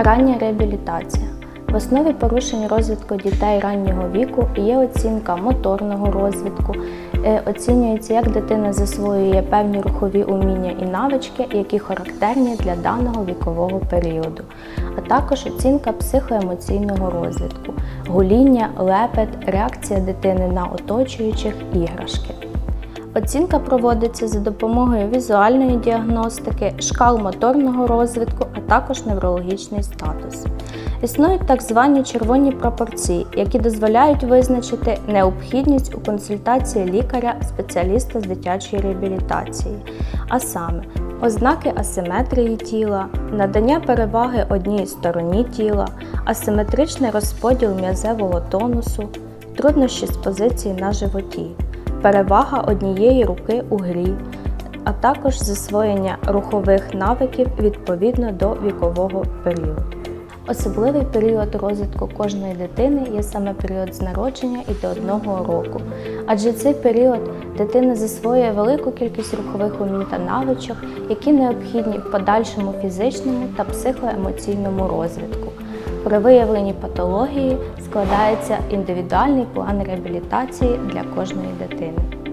Рання реабілітація. В основі порушень розвитку дітей раннього віку є оцінка моторного розвитку. Е, Оцінюється, як дитина засвоює певні рухові уміння і навички, які характерні для даного вікового періоду, а також оцінка психоемоційного розвитку, гуління, лепет, реакція дитини на оточуючих іграшки. Оцінка проводиться за допомогою візуальної діагностики, шкал моторного розвитку, а також неврологічний статус. Існують так звані червоні пропорції, які дозволяють визначити необхідність у консультації лікаря-спеціаліста з дитячої реабілітації, а саме ознаки асиметрії тіла, надання переваги одній стороні тіла, асиметричний розподіл м'язевого тонусу, труднощі з позиції на животі перевага однієї руки у грі, а також засвоєння рухових навиків відповідно до вікового періоду. Особливий період розвитку кожної дитини є саме період з народження і до одного року, адже цей період дитина засвоює велику кількість рухових умінь та навичок, які необхідні в подальшому фізичному та психоемоційному розвитку. При виявленні патології складається індивідуальний план реабілітації для кожної дитини.